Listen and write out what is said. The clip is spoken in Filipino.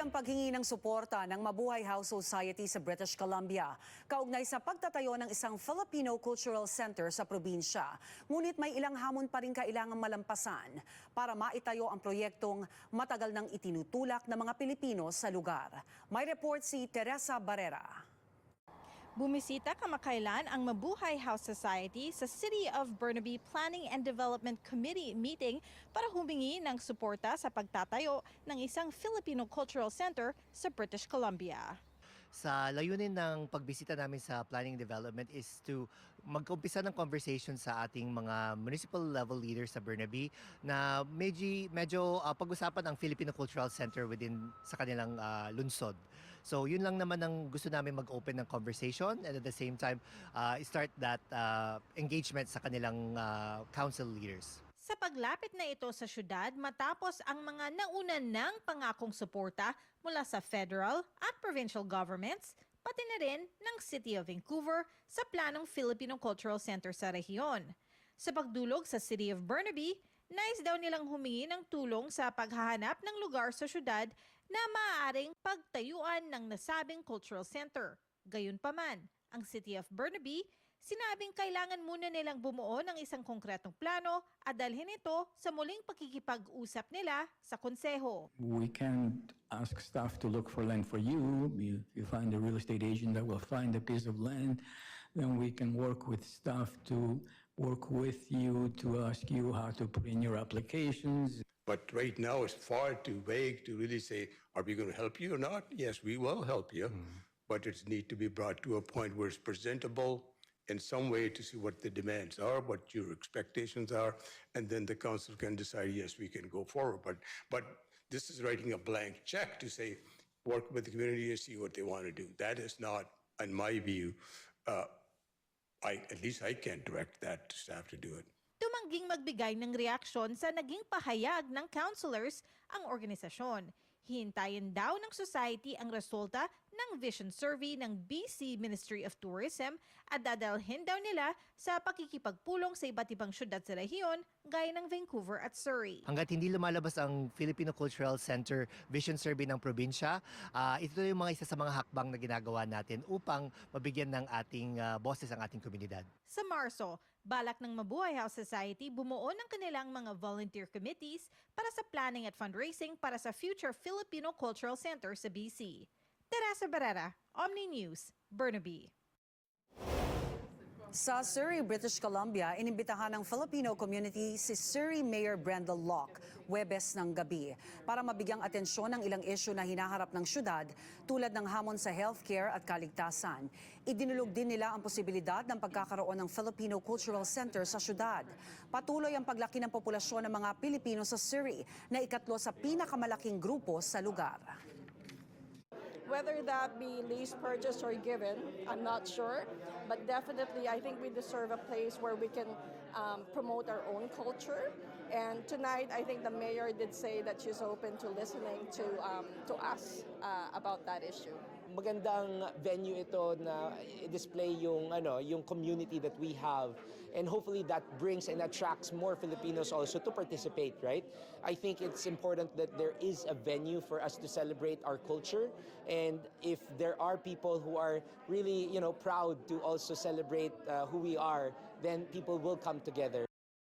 ang paghingi ng suporta ng Mabuhay House Society sa British Columbia kaugnay sa pagtatayo ng isang Filipino Cultural Center sa probinsya. Ngunit may ilang hamon pa rin kailangang malampasan para maitayo ang proyektong matagal nang itinutulak ng mga Pilipino sa lugar. May report si Teresa Barrera. Bumisita kamakailan ang Mabuhay House Society sa City of Burnaby Planning and Development Committee meeting para humingi ng suporta sa pagtatayo ng isang Filipino Cultural Center sa British Columbia. Sa layunin ng pagbisita namin sa planning development is to mag-umpisa ng conversation sa ating mga municipal level leaders sa Burnaby na medyo, medyo ah, pag-usapan ang Filipino Cultural Center within sa kanilang ah, lunsod. So yun lang naman ang gusto namin mag-open ng conversation and at the same time ah, start that ah, engagement sa kanilang ah, council leaders. Sa paglapit na ito sa syudad matapos ang mga nauna ng pangakong suporta mula sa federal at provincial governments, pati na rin ng City of Vancouver sa planong Filipino Cultural Center sa rehiyon. Sa pagdulog sa City of Burnaby, nais daw nilang humingi ng tulong sa paghahanap ng lugar sa syudad na maaaring pagtayuan ng nasabing cultural center. Gayunpaman, ang City of Burnaby sinabing kailangan muna nilang bumuo ng isang konkretong plano at dalhin ito sa muling pakikipag-usap nila sa konseho. We can ask staff to look for land for you. You, you find a real estate agent that will find a piece of land. Then we can work with staff to work with you to ask you how to put in your applications. But right now, it's far too vague to really say, are we going to help you or not? Yes, we will help you, but it need to be brought to a point where it's presentable in some way to see what the demands are, what your expectations are, and then the council can decide, yes, we can go forward. But, but this is writing a blank check to say, work with the community and see what they want to do. That is not, in my view, uh, I, at least I can't direct that to staff to do it. Tumangging magbigay ng reaksyon sa naging pahayag ng counselors ang organisasyon. Hihintayin daw ng society ang resulta ng vision survey ng BC Ministry of Tourism at dadalhin daw nila sa pakikipagpulong sa iba't ibang syudad sa rehiyon gaya ng Vancouver at Surrey. Hanggat hindi lumalabas ang Filipino Cultural Center Vision Survey ng probinsya, ah, ito yung mga isa sa mga hakbang na ginagawa natin upang mabigyan ng ating ah, boses ang ating komunidad. Sa Marso, balak ng Mabuhay House Society bumuo ng kanilang mga volunteer committees para sa planning at fundraising para sa future Filipino Cultural Center sa BC. Teresa Barrera, Omni News, Burnaby. Sa Surrey, British Columbia, inimbitahan ng Filipino community si Surrey Mayor Brenda Locke, Webes ng gabi, para mabigyang atensyon ng ilang isyu na hinaharap ng syudad tulad ng hamon sa healthcare at kaligtasan. Idinulog din nila ang posibilidad ng pagkakaroon ng Filipino Cultural Center sa syudad. Patuloy ang paglaki ng populasyon ng mga Pilipino sa Surrey na ikatlo sa pinakamalaking grupo sa lugar. Whether that be lease purchase or given, I'm not sure. But definitely, I think we deserve a place where we can um, promote our own culture. And tonight, I think the mayor did say that she's open to listening to, um, to us uh, about that issue. Magandang venue ito na i-display yung ano yung community that we have. And hopefully that brings and attracts more Filipinos also to participate right? I think it's important that there is a venue for us to celebrate our culture. And if there are people who are really you know proud to also celebrate uh, who we are then people will come together